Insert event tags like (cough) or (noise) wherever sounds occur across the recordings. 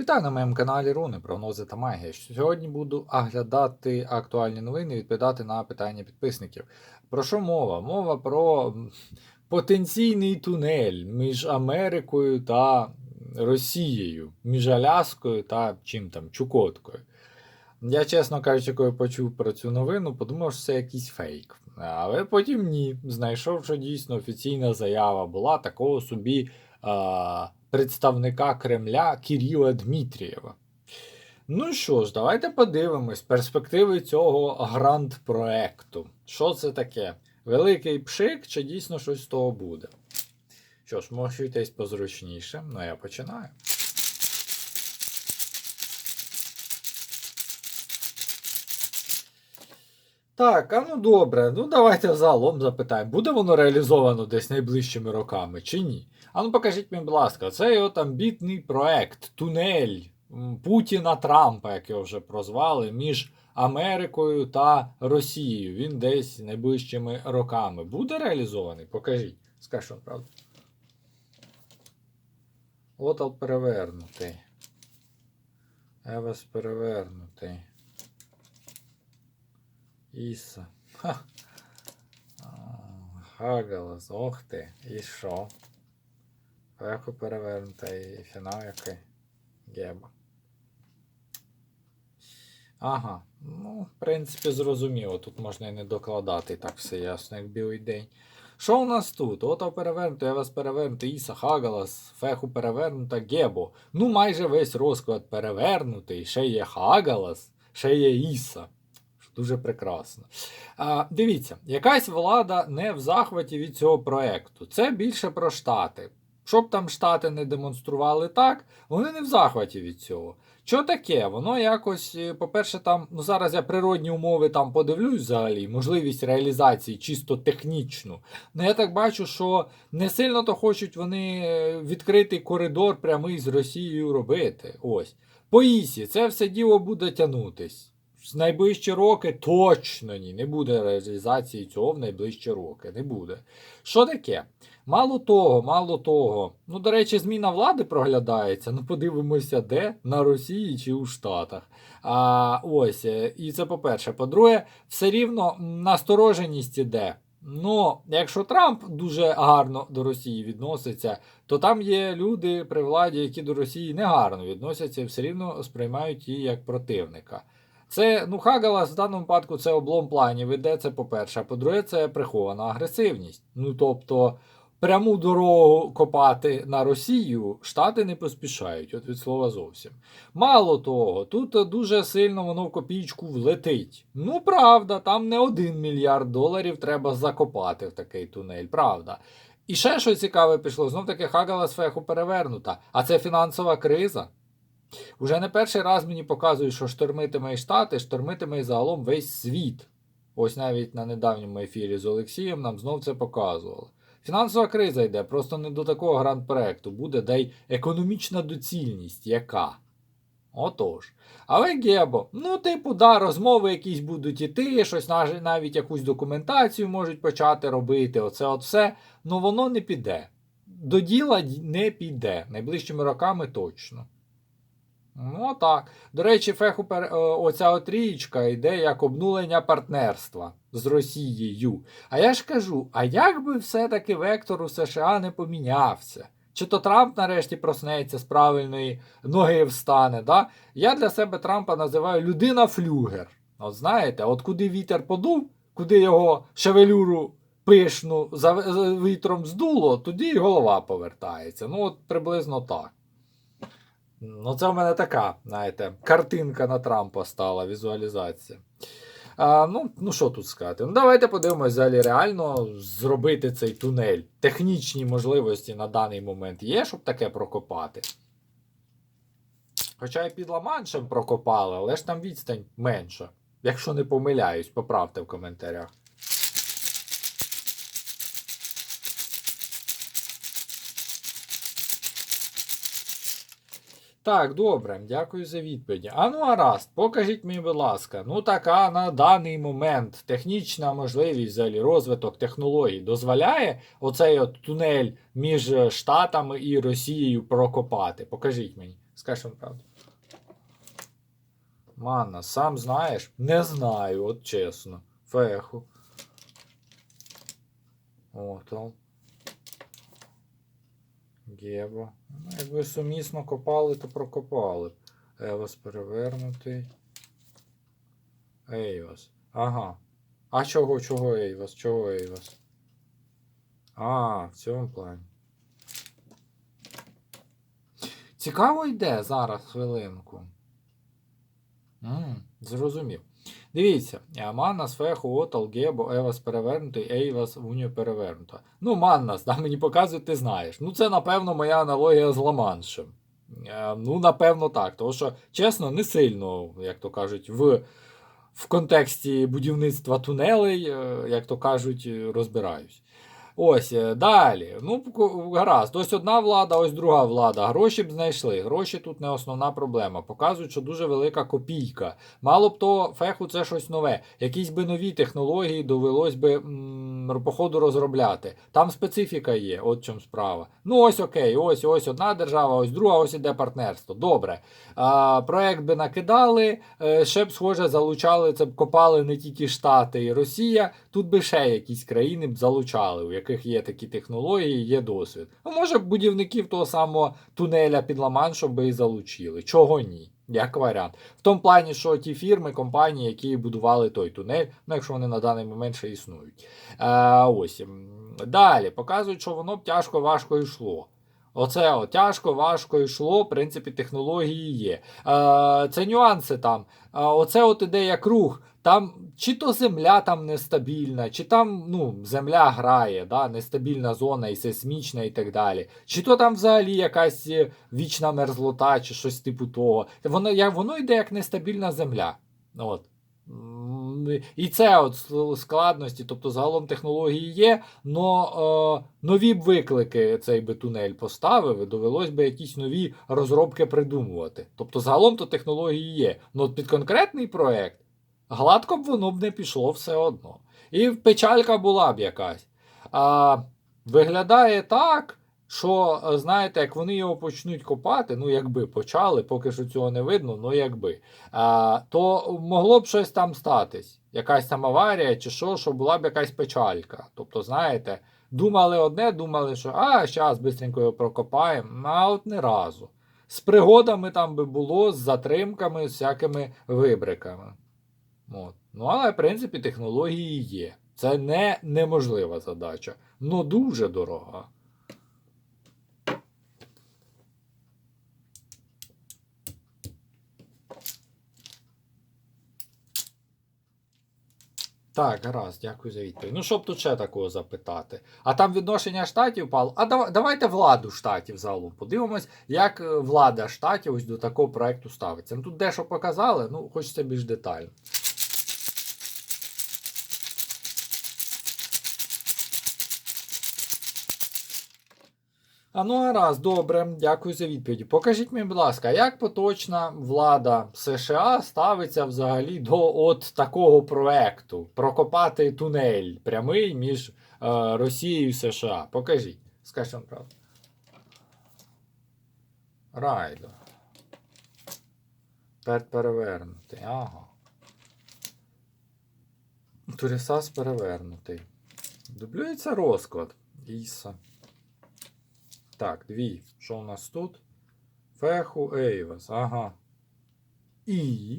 Вітаю на моєму каналі Руни, прогнози та магія. Сьогодні буду оглядати актуальні новини і відповідати на питання підписників. Про що мова? Мова про потенційний тунель між Америкою та Росією, між Аляскою та чим там, Чукоткою. Я, чесно кажучи, коли почув про цю новину, подумав, що це якийсь фейк. Але потім ні. Знайшов, що дійсно офіційна заява була такого собі а, представника Кремля Кирила Дмитрієва. Ну що ж, давайте подивимось перспективи цього гранд-проекту. Що це таке? Великий пшик, чи дійсно щось з того буде? Що ж, можітесь позручніше, ну я починаю. Так, а ну добре, ну давайте взагалом запитаємо, буде воно реалізовано десь найближчими роками чи ні? А ну покажіть мені, будь ласка, цей от амбітний проект, тунель Путіна Трампа, як його вже прозвали, між Америкою та Росією. Він десь найближчими роками буде реалізований? Покажіть. Скажи, що правда. От от перевернутий. Евес перевернутий. Іса. Ха. Хагалас, ох ти. І що? Легко перевернута і фінал який? Геба. Ага. Ну, в принципі, зрозуміло. Тут можна і не докладати, так все ясно, як білий день. Що у нас тут? Ото перевернуто, я вас перевернуто, Іса, Хагалас, Феху перевернута, Гебо. Ну, майже весь розклад перевернутий. Ще є Хагалас, ще є Іса. Дуже прекрасно. А, Дивіться, якась влада не в захваті від цього проекту. Це більше про Штати. Щоб там Штати не демонстрували так, вони не в захваті від цього. Що таке? Воно якось, е, по-перше, там, ну зараз я природні умови там подивлюсь взагалі, можливість реалізації чисто технічну. Ну я так бачу, що не сильно то хочуть вони е, відкритий коридор прямий з Росією робити. Ось. По Ісі, це все діло буде тягнутись. В найближчі роки точно ні. Не буде реалізації цього в найближчі роки. Не буде. Що таке? Мало того, мало того. Ну, до речі, зміна влади проглядається. Ну, подивимося, де? На Росії чи у Штатах. А, Ось. е, І це по-перше. По-друге, все рівно настороженість іде. Ну, якщо Трамп дуже гарно до Росії відноситься, то там є люди при владі, які до Росії негарно відносяться і все рівно сприймають її як противника. Це, ну, Хагалас в даному випадку це облом планів іде, це по-перше. А по-друге, це прихована агресивність. Ну, тобто, пряму дорогу копати на Росію Штати не поспішають, от від слова зовсім. Мало того, тут дуже сильно воно в копійку влетить. Ну, правда, там не один мільярд доларів треба закопати в такий тунель, правда. І ще що цікаве пішло, знов таки Хагалас феху перевернута. А це фінансова криза. Уже не перший раз мені показують, що штормитиме і Штати, штормитиме і загалом весь світ. Ось навіть на недавньому ефірі з Олексієм нам знов це показували. Фінансова криза йде, просто не до такого гранд-проекту буде, де й економічна доцільність яка. Отож. Але Гебо, ну, типу, да, розмови якісь будуть іти, щось навіть якусь документацію можуть почати робити, оце от все, ну воно не піде. До діла не піде. Найближчими роками точно. Ну так. До речі, феху пер... е, оця отрієчка йде як обнулення партнерства з Росією. А я ж кажу: а як би все-таки вектор у США не помінявся? Чи то Трамп нарешті проснеться з правильної ноги встане? Да? Я для себе Трампа називаю людина-флюгер. От знаєте, от куди вітер подув, куди його шевелюру пишну за, вітром здуло, тоді й голова повертається. Ну, от приблизно так. Ну, це в мене така, знаєте, картинка на Трампа стала, візуалізація. А, ну, ну що тут сказати? Ну, давайте подивимось, взагалі реально зробити цей тунель. Технічні можливості на даний момент є, щоб таке прокопати. Хоча і під Ла-Маншем прокопали, але ж там відстань менша. Якщо не помиляюсь, поправте в коментарях. Так, добре, дякую за відповіді. А ну гаразд, покажіть мені, будь ласка, ну така на даний момент технічна можливість взагалі розвиток технологій дозволяє оцей от тунель між е, Штатами і Росією прокопати. Покажіть мені. Скажи вам правду. Манна, сам знаєш? Не знаю, от чесно. Феху. О, там. Геба. Ну, якби сумісно копали, то прокопали. б. Евос перевернутий. Ейвас. Ага. А чого, чого Ейвас? Чого Ейвас? А, в цьому плані. Цікаво йде зараз хвилинку. М, зрозумів. Дивіться, манна, Маннас, Феху, Отал, Гебо, Евас перевернутий, Ейвас, Унію перевернута. Ну, Маннас, да, мені показують, ти знаєш. Ну, це, напевно, моя аналогія з Ламаншем. Е, Ну, напевно, так. Тому що, чесно, не сильно, як то кажуть, в, в контексті будівництва тунелей, е, як то кажуть, е, розбираюсь. Ось е, далі. Ну, гаразд. Ось одна влада, ось друга влада. Гроші б знайшли. Гроші тут не основна проблема. Показують, що дуже велика копійка. Мало б то феху це щось нове. Якісь би нові технології довелось би м, по розробляти. Там специфіка є, от чому справа. Ну ось окей, ось ось одна держава, ось друга, ось іде партнерство. Добре. А, проект би накидали, е, ще б, схоже, залучали, це б копали не тільки Штати і Росія, тут би ще якісь країни б залучали, яких є такі технології, є досвід. Ну, може, будівників того самого тунеля під Ла-Маншем би і залучили. Чого ні? Як варіант. В тому плані, що ті фірми, компанії, які будували той тунель, ну якщо вони на даний момент ще існують. Е, ось. Далі показують, що воно б тяжко важко йшло. Оце о, тяжко, важко йшло, в принципі, технології є. Е, це нюанси там. Е, оце от ідея круг. Там чи то земля там нестабільна, чи там ну, земля грає, да, нестабільна зона і сейсмічна і так далі. Чи то там взагалі якась е, вічна мерзлота, чи щось типу того. Воно, як, воно йде як нестабільна земля. От. І це от складності, тобто загалом технології є, але нові б виклики цей би тунель поставив, і довелось би якісь нові розробки придумувати. Тобто загалом то технології є. Ну під конкретний проект гладко б воно б не пішло все одно. І печалька була б якась. А, виглядає так, що, е, знаєте, як вони його почнуть копати, ну якби почали, поки що цього не видно, ну якби, а, то могло б щось там статись. Якась там аварія чи що, що була б якась печалька. Тобто, знаєте, думали одне, думали, що а, зараз швидко його прокопаємо, а от не разу. З пригодами там би було, з затримками, з всякими вибриками. От. Ну, але, в принципі, технології є. Це не неможлива задача, але дуже дорога. Так, гаразд, дякую за відповідь. Ну, щоб тут ще такого запитати. А там відношення штатів пало. А дава- давайте владу штатів загалом подивимось, як е, влада штатів ось до такого проекту ставиться. Ну тут дещо показали, ну хочеться більш детально. А ну гаразд, добре, дякую за відповіді. Покажіть мені, будь ласка, як поточна влада США ставиться взагалі до от такого проекту прокопати тунель прямий між е, Росією і США? Покажіть. Скажіть вам правду. Райдо. Перевернутий. Ага. Турісас перевернутий. Дублюється розклад. Іса. Так, дві. Що у нас тут? Феху Ейвас. Ага. І.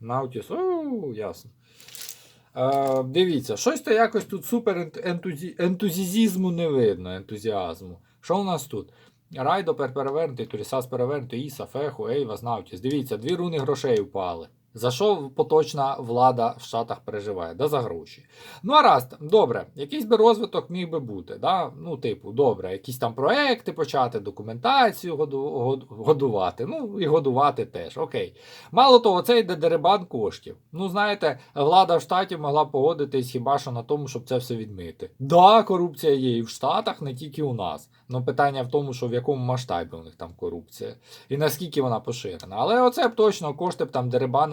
Наутіс. О, ясно. Е, дивіться, щось то якось тут супер ент- ентузі... ентузізізму не видно, ентузіазму. Що у нас тут? Райдо пер- перевернутий, Турісас перевернутий, Іса, Феху, Ейвас, Наутіс. Дивіться, дві руни грошей впали. За що поточна влада в Штатах переживає? Да за гроші. Ну, а раз, добре, якийсь би розвиток міг би бути. Да? Ну, типу, добре, якісь там проекти почати, документацію году, год- годувати. Ну, і годувати теж. Окей. Мало того, це йде деребан коштів. Ну, знаєте, влада в штаті могла погодитись хіба що на тому, щоб це все відмити. Да, корупція є і в Штатах, не тільки у нас. Ну, питання в тому, що в якому масштабі у них там корупція і наскільки вона поширена. Але оце б точно кошти б там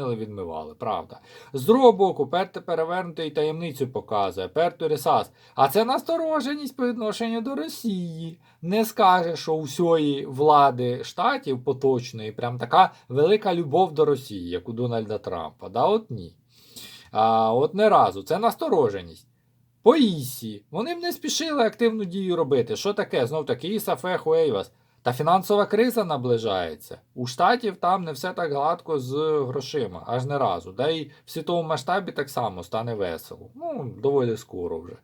деребанили, відмивали, правда. З другого боку, перте перевернутий таємницю показує, перту ресас. А це настороженість по відношенню до Росії. Не скаже, що у всієї влади штатів поточної прям така велика любов до Росії, як у Дональда Трампа. Да, от ні. А от не разу. Це настороженість. По ІСі. Вони б не спішили активну дію робити. Що таке? Знов таки Іса Феху Ейвас. Та фінансова криза наближається. У штатів там не все так гладко з грошима, аж не разу. Да й в світовому масштабі так само стане весело. Ну, доволі скоро вже.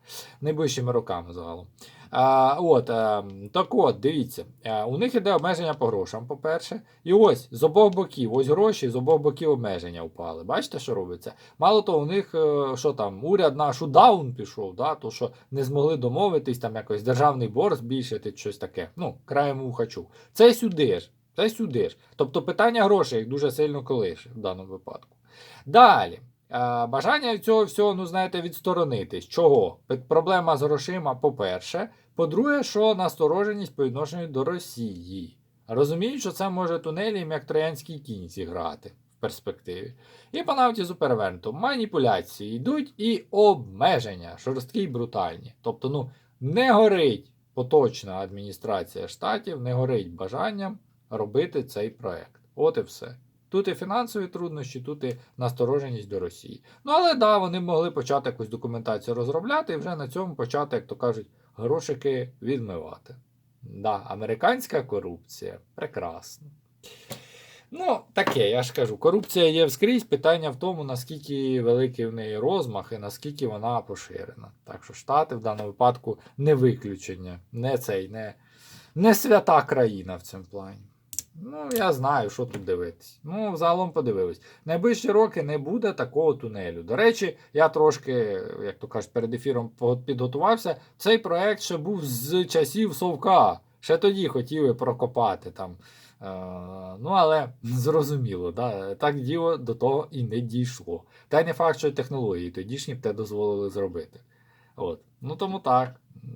Найближчими роками загалом. А, от, а, так от, дивіться, а, у них іде обмеження по грошам, по-перше. І ось з обох боків, ось гроші, з обох боків обмеження впали. Бачите, що робиться? Мало того, у них е, що там, уряд наш у даун пішов, да, то що не змогли домовитись, там якось державний борг збільшити, щось таке. Ну, краєм вуха чув. Це сюди ж. Це сюди ж. Тобто питання грошей дуже сильно колише в даному випадку. Далі. Е, Бажання цього всього, ну знаєте, відсторонитись. Чого? Проблема з грошима, по-перше. По-друге, що настороженість по відношенню до Росії. Розуміють, що це може тунелі як троянський кінь зіграти в перспективі. І по навтізу перевернуто. Маніпуляції йдуть і обмеження, жорсткі й брутальні. Тобто, ну, не горить поточна адміністрація штатів, не горить бажанням робити цей проект. От і все. Тут і фінансові труднощі, тут і настороженість до Росії. Ну але да, вони могли почати якусь документацію розробляти і вже на цьому почати, як то кажуть, грошики відмивати. Да, американська корупція. Прекрасно. Ну, таке, я ж кажу, корупція є вскрізь. Питання в тому, наскільки великий в неї розмах і наскільки вона поширена. Так що Штати в даному випадку не виключення, не цей, не, не свята країна в цьому плані. Ну, я знаю, що тут дивитись. Ну, взагалом подивились. Найближчі роки не буде такого тунелю. До речі, я трошки, як то кажуть, перед ефіром підготувався. Цей проект ще був з часів Совка. Ще тоді хотіли прокопати там. Е, ну, але (laughs) зрозуміло, да, так діло до того і не дійшло. Та й не факт, що технології тодішні б те дозволили зробити. От. Ну тому так,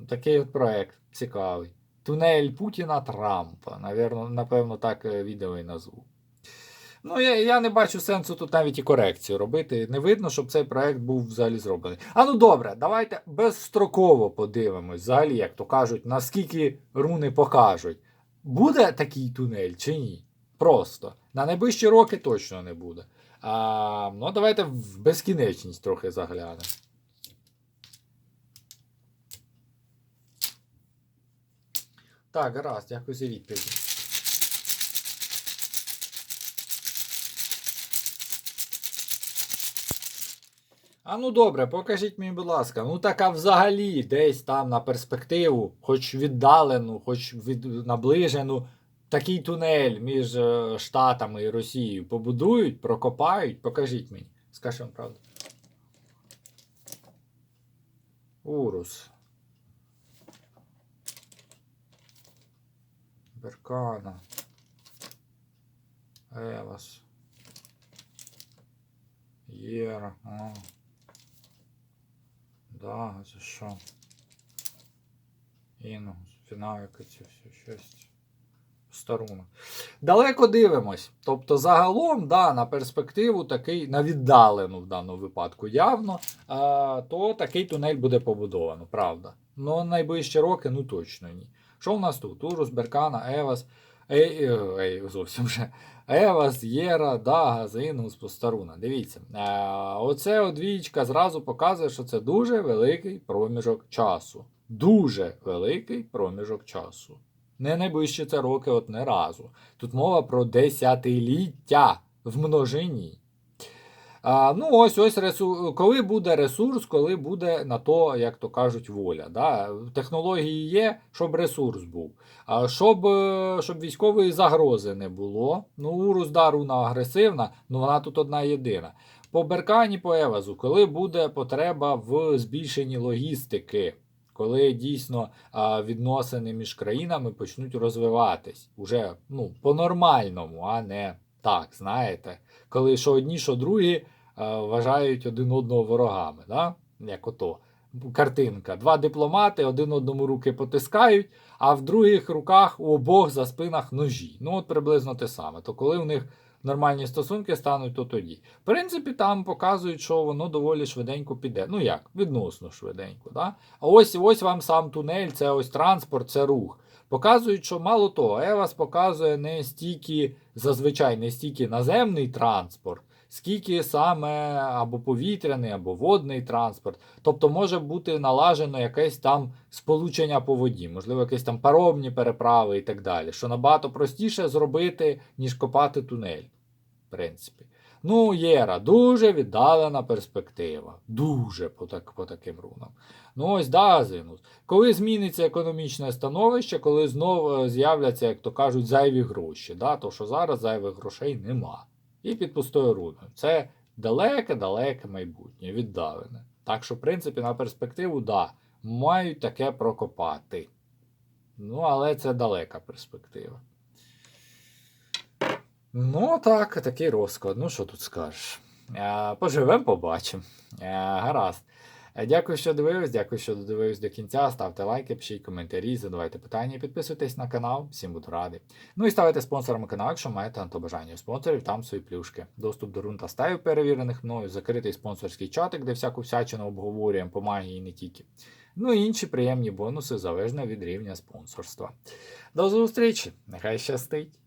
такий от проект цікавий. Тунель Путіна Трампа. Навірно, напевно, так е, відео і назву. Ну, я, я не бачу сенсу тут навіть і корекцію робити. Не видно, щоб цей проект був взагалі зроблений. А ну добре, давайте безстроково подивимось, взагалі, як то кажуть, наскільки руни покажуть. Буде такий тунель чи ні? Просто. На найближчі роки точно не буде. А, ну, давайте в безкінечність трохи заглянемо. Так, гаразд, дякую за відповідь. А ну добре, покажіть мені, будь ласка. Ну така взагалі десь там на перспективу, хоч віддалену, хоч від, наближену, такий тунель між е, Штатами і Росією побудують, прокопають. Покажіть мені. Скажи вам правду. Урус. Беркана. Евас. Єра. Да, це що? Іну, фінавіка це все щось. Старунок. Далеко дивимось. Тобто, загалом, да, на перспективу такий, на віддалену в даному випадку явно, а, то такий тунель буде побудовано, правда. Ну, найближчі роки, ну точно ні. Що в нас тут? Урус, Беркана, Евас, ей, ей, ей, зовсім вже. Евас, Єра, Дага, Зінгус, Постаруна. Дивіться. Е, оце одвічка зразу показує, що це дуже великий проміжок часу. Дуже великий проміжок часу. Не найближчі це роки, от не разу. Тут мова про десятиліття в множині. А, ну, ось ось ресурс, коли буде ресурс, коли буде на то, як то кажуть, воля. Да? Технології є, щоб ресурс був. А щоб, е, щоб військової загрози не було. Ну, Урус руна агресивна, ну вона тут одна єдина. По Беркані, по Евазу, коли буде потреба в збільшенні логістики, коли дійсно відносини між країнами почнуть розвиватись уже ну, по-нормальному, а не так, знаєте, коли що одні, що другі а, вважають один одного ворогами. Да? Як ото. Картинка. Два дипломати один одному руки потискають, а в других руках у обох за спинах ножі. Ну, от приблизно те саме. То коли у них нормальні стосунки стануть, то тоді. В принципі, там показують, що воно доволі швиденько піде. Ну як, відносно швиденько. Да? А ось ось вам сам тунель, це ось транспорт, це рух. Показують, що мало того, Евас показує не стільки, зазвичай не стільки наземний транспорт, скільки саме або повітряний, або водний транспорт. Тобто може бути налажено якесь там сполучення по воді, можливо, якісь там паромні переправи і так далі, що набагато простіше зробити, ніж копати тунель. В принципі. Ну, Єра, дуже віддалена перспектива. Дуже по, так, по таким рунам. Ну, ось да, Зинус. Коли зміниться економічне становище, коли знову з'являться, як то кажуть, зайві гроші. Да? То що зараз зайвих грошей нема. І під пустою руною. Це далеке-далеке майбутнє, віддалене. Так що, в принципі, на перспективу, да, мають таке прокопати. Ну, але це далека перспектива. Ну, так, такий розклад. Ну, що тут скажеш? Е, Поживемо, побачимо. Е, Гаразд. Е, Дякую, що дивились, дякую, що додивились до кінця. Ставте лайки, пишіть коментарі, задавайте питання, підписуйтесь на канал, всім буду радий. Ну і ставайте спонсорами каналу, якщо маєте на то бажання. Спонсорів там свої плюшки. Доступ до рун та стаїв перевірених мною, закритий спонсорський чатик, де всяку всячину обговорюємо по магії і не тільки. Ну і інші приємні бонуси залежно від рівня спонсорства. До зустрічі! Нехай щастить!